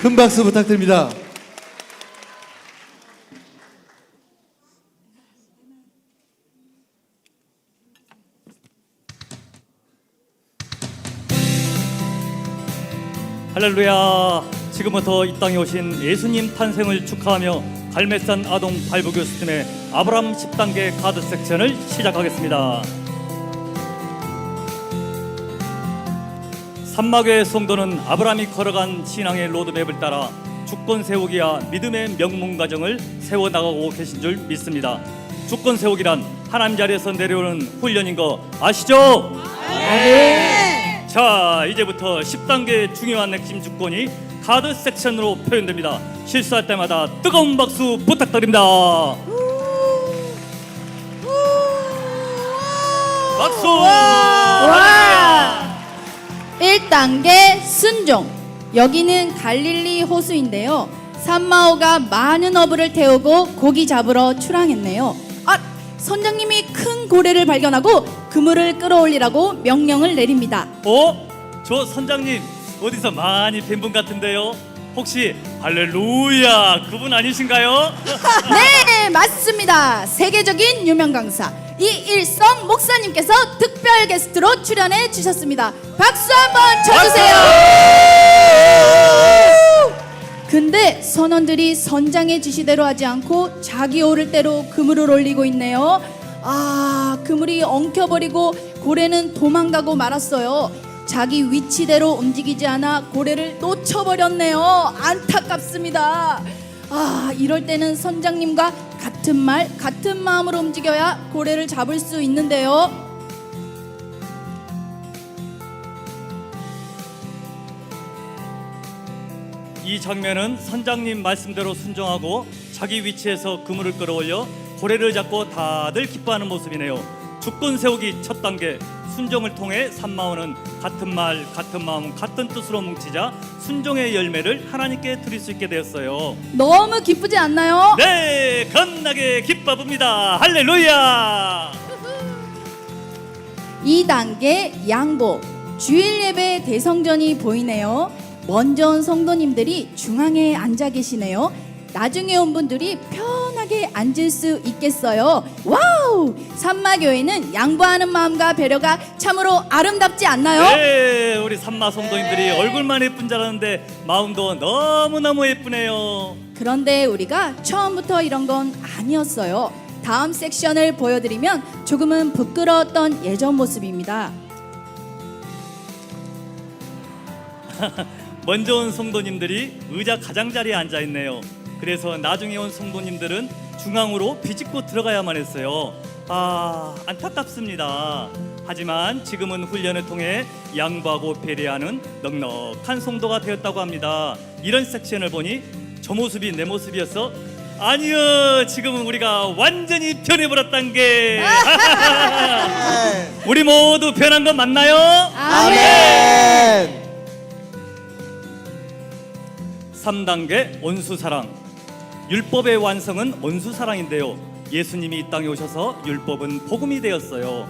큰 박수 부탁드립니다. 할렐루야. 지금부터 이 땅에 오신 예수님 탄생을 축하하며 갈매산 아동 발부교수팀의 아브람 10단계 카드 섹션을 시작하겠습니다. 산막의 성도는 아브람이 걸어간 신앙의 로드맵을 따라 주권 세우기와 믿음의 명문 가정을 세워 나가고 계신 줄 믿습니다. 주권 세우기란 하나님 자리에서 내려오는 훈련인 거 아시죠? 자 이제부터 10단계 중요한 핵심 주권이 카드 섹션으로 표현됩니다 실수할 때마다 뜨거운 박수 부탁드립니다 박수 와! 1단계 순종. 여기는 갈릴리 호수인데요. 산마오가 많은 어부를 태우고 고기 잡으러 출항했네요. 아, 선장님이 큰 고래를 발견하고 그물을 끌어올리라고 명령을 내립니다. 어? 저 선장님 어디서 많이 뵌 분 같은데요 혹시 할렐루야 그분 아니신가요? 네, 맞습니다. 세계적인 유명 강사 이일성 목사님께서 특별 게스트로 출연해 주셨습니다. 박수 한번 쳐주세요. 근데 선원들이 선장의 지시대로 하지 않고 자기 오를 대로 그물을 올리고 있네요. 아, 그물이 엉켜버리고 고래는 도망가고 말았어요. 자기 위치대로 움직이지 않아 고래를 놓쳐버렸네요. 안타깝습니다. 아, 이럴 때는 선장님과 같은 말, 같은 마음으로 움직여야 고래를 잡을 수 있는데요. 이 장면은 선장님 말씀대로 순종하고 자기 위치에서 그물을 끌어올려 고래를 잡고 다들 기뻐하는 모습이네요. 주권 세우기 첫 단계 순종을 통해 산마오는 같은 말, 같은 마음, 같은 뜻으로 뭉치자 순종의 열매를 하나님께 드릴 수 있게 되었어요. 너무 기쁘지 않나요? 네, 겁나게 기뻐 봅니다. 할렐루야! 2단계 양보. 주일 예배 대성전이 보이네요. 먼저 온 성도님들이 중앙에 앉아 계시네요. 나중에 온 분들이 편하게 앉을 수 있겠어요. 와우! 산마교회는 양보하는 마음과 배려가 참으로 아름답지 않나요? 네, 우리 산마 성도님들이 얼굴만 예쁜 줄 알았는데 마음도 너무너무 예쁘네요. 그런데 우리가 처음부터 이런 건 아니었어요. 다음 섹션을 보여드리면 조금은 부끄러웠던 예전 모습입니다. 먼저 온 성도님들이 의자 가장자리에 앉아 있네요. 그래서 나중에 온 성도님들은 중앙으로 비집고 들어가야만 했어요. 아, 안타깝습니다. 하지만 지금은 훈련을 통해 양보하고 배려하는 넉넉한 성도가 되었다고 합니다. 이런 섹션을 보니 저 모습이 내 모습이었어? 아니요, 지금은 우리가 완전히 변해버렸단 게. 우리 모두 변한 건 맞나요? 아멘. 3단계 온수사랑 율법의 완성은 온수사랑인데요 예수님이 이 땅에 오셔서 율법은 복음이 되었어요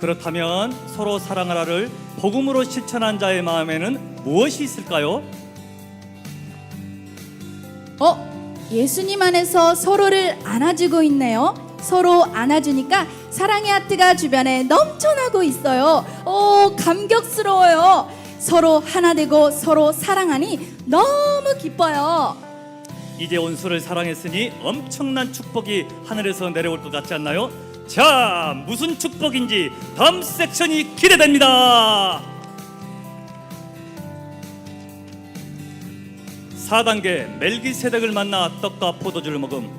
그렇다면 서로 사랑하라를 복음으로 실천한 자의 마음에는 무엇이 있을까요? 어? 예수님 안에서 서로를 안아주고 있네요. 서로 안아주니까 사랑의 하트가 주변에 넘쳐나고 있어요. 오, 감격스러워요. 서로 하나 되고 서로 사랑하니 너무 기뻐요. 이제 온수를 사랑했으니 엄청난 축복이 하늘에서 내려올 것 같지 않나요? 자 무슨 축복인지 다음 섹션이 기대됩니다 4단계 멜기세덱을 만나 떡과 포도주를 먹음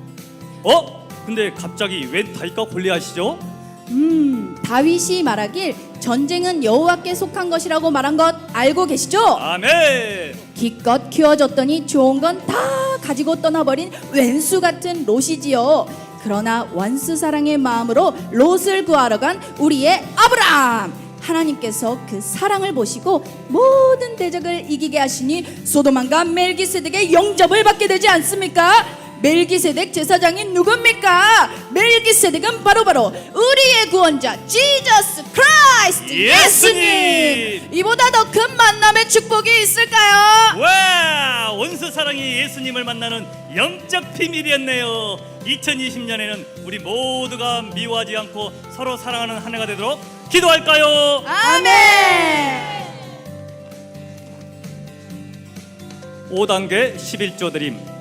어? 근데 갑자기 왜 다윗과 골리앗이죠? 음, 다윗이 말하길 전쟁은 여호와께 속한 것이라고 말한 것 알고 계시죠? 아멘 기껏 키워줬더니 좋은 건 다 가지고 떠나버린 왼수 같은 롯이지요. 그러나 원수 사랑의 마음으로 롯을 구하러 간 우리의 아브람. 하나님께서 그 사랑을 보시고 모든 대적을 이기게 하시니 소도만과 멜기세덱의 영접을 받게 되지 않습니까? 멜기세덱 제사장이 누굽니까? 멜기세덱은 바로 바로 우리의 구원자 지저스 크라이스트 예수님! 예수님. 이보다 더 큰 만남의 축복이 있을까요? 와 원수 사랑이 예수님을 만나는 영적 비밀이었네요 2020년에는 우리 모두가 미워하지 않고 서로 사랑하는 한 해가 되도록 기도할까요? 아멘. 5단계 11조 드림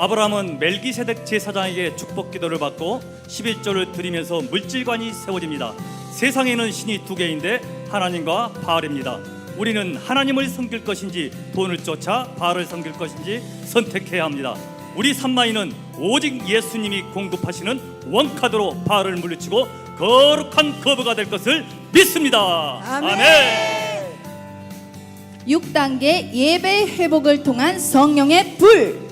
아브라함은 멜기세덱 제사장에게 축복 기도를 받고 11조를 드리면서 물질관이 세워집니다. 세상에는 신이 두 개인데 하나님과 바알입니다. 우리는 하나님을 섬길 것인지 돈을 쫓아 바알을 섬길 것인지 선택해야 합니다. 우리 산마이는 오직 예수님이 공급하시는 원카드로 바알을 물리치고 거룩한 거부가 될 것을 믿습니다. 아멘. 6단계 예배 회복을 통한 성령의 불.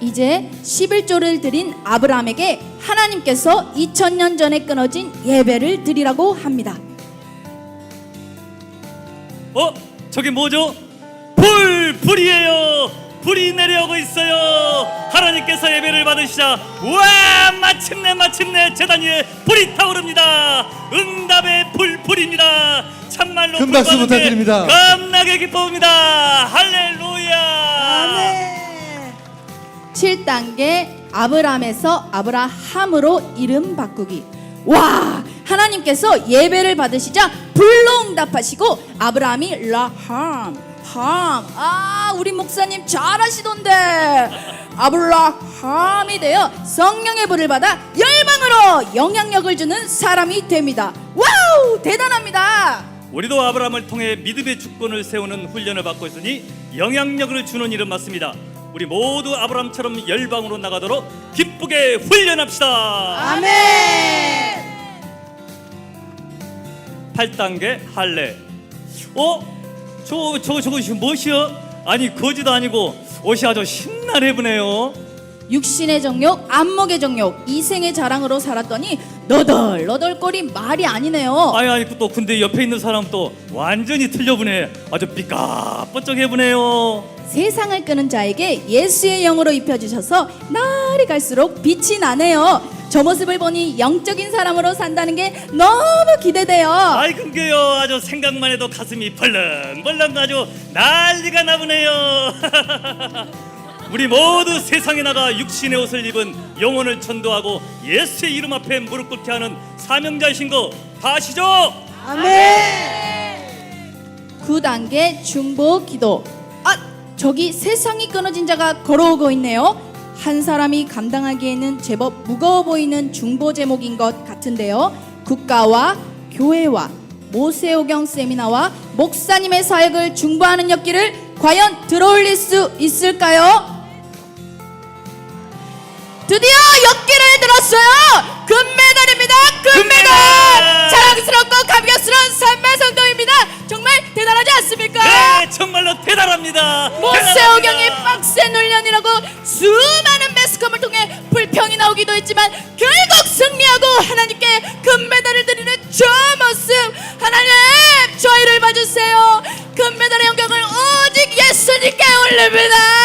이제 11조를 드린 아브라함에게 하나님께서 2000년 전에 끊어진 예배를 드리라고 합니다. 어? 저게 뭐죠? 불! 불이에요! 불이 내려오고 있어요! 하나님께서 예배를 받으시자 와 마침내 마침내 재단 위에 불이 타오릅니다! 응답의 불 불입니다! 참말로 불 받은 게 부탁드립니다. 겁나게 기뻐옵니다! 할렐루야! 7단계 아브라함에서 아브라함으로 이름 바꾸기. 와! 하나님께서 예배를 받으시자 불로 응답하시고 아브라함이 라함 함. 아, 우리 목사님 잘하시던데. 아브라함이 되어 성령의 불을 받아 열방으로 영향력을 주는 사람이 됩니다. 와우! 대단합니다. 우리도 아브라함을 통해 믿음의 주권을 세우는 훈련을 받고 있으니 영향력을 주는 일은 맞습니다. 우리 모두 아브라함처럼 열방으로 나가도록 기쁘게 훈련합시다. 아멘. 8단계 할례. 어? 저, 저, 저거 지금 무엇이여? 아니 거지도 아니고 옷이 아주 신나게 보네요. 육신의 정욕, 안목의 정욕, 이생의 자랑으로 살았더니 너덜 너덜거리 말이 아니네요. 아니 아니 또 근데 옆에 있는 사람 또 완전히 틀려보네. 아주 삐까뻔쩍해 보네요. 세상을 끄는 자에게 예수의 영으로 입혀주셔서 날이 갈수록 빛이 나네요. 저 모습을 보니 영적인 사람으로 산다는 게 너무 기대돼요. 아이 근게요 아주 생각만 해도 가슴이 벌렁벌렁 아주 난리가 나보네요. 우리 모두 세상에 나가 육신의 옷을 입은 영혼을 전도하고 예수의 이름 앞에 무릎 꿇게 하는 사명자이신 거 다 아시죠? 9단계 중보 기도. 아, 저기 세상이 끊어진 자가 걸어오고 있네요. 한 사람이 감당하기에는 제법 무거워 보이는 중보 제목인 것 같은데요. 국가와 교회와 모세오경 세미나와 목사님의 사역을 중보하는 엽기를 과연 들어올릴 수 있을까요? 드디어 엽기를 들었어요. 금메달입니다. 금메달. 금메달! 자랑스럽고 감격스러운 산마성도입니다. 정말 대단하지 않습니까? 네 정말로 대단합니다. 대단합니다. 빡센 훈련이라고 수많은 매스컴을 통해 불평이 나오기도 했지만 결국 승리하고 하나님께 금메달을 드리는 저 모습 하나님 저희를 봐주세요 금메달의 영광을 오직 예수님께 올립니다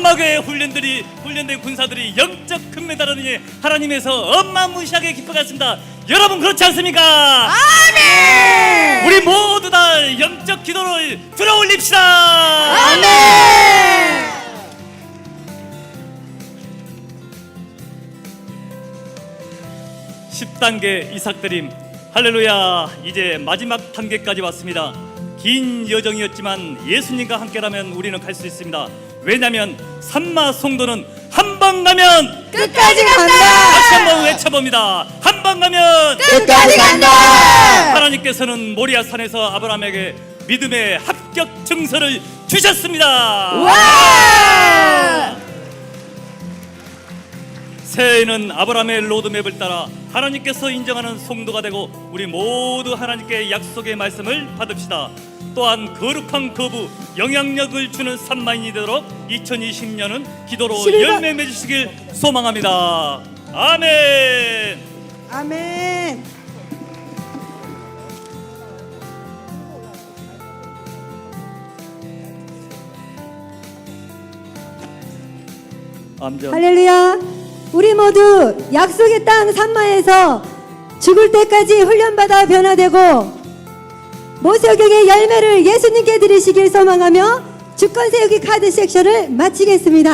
선마교회 훈련들이 훈련된 군사들이 영적 금메달을 얻으니 하나님에서 엄마무시하게 기뻐갔습니다. 여러분 그렇지 않습니까? 아멘 우리 모두 다 영적 기도를 들어올립시다. 아멘 10단계 이삭드림 할렐루야 이제 마지막 단계까지 왔습니다 긴 여정이었지만 예수님과 함께라면 우리는 갈 수 있습니다 왜냐하면 산마 송도는 한 번 가면 끝까지 간다! 다시 한번 외쳐봅니다. 한 번 가면 끝까지 간다! 하나님께서는 모리아 산에서 아브라함에게 믿음의 합격 증서를 주셨습니다. 와 새해에는 아브라함의 로드맵을 따라 하나님께서 인정하는 송도가 되고 우리 모두 하나님께 약속의 말씀을 받읍시다. 또한 거룩한 거부 영향력을 주는 산마인이 되도록 2020년은 기도로 열매 맺으시길 소망합니다. 아멘. 아멘. 할렐루야. 우리 모두 약속의 땅 산마에서 죽을 때까지 훈련받아 변화되고 모세경의 열매를 예수님께 드리시길 소망하며 주권 세우기 카드 섹션을 마치겠습니다.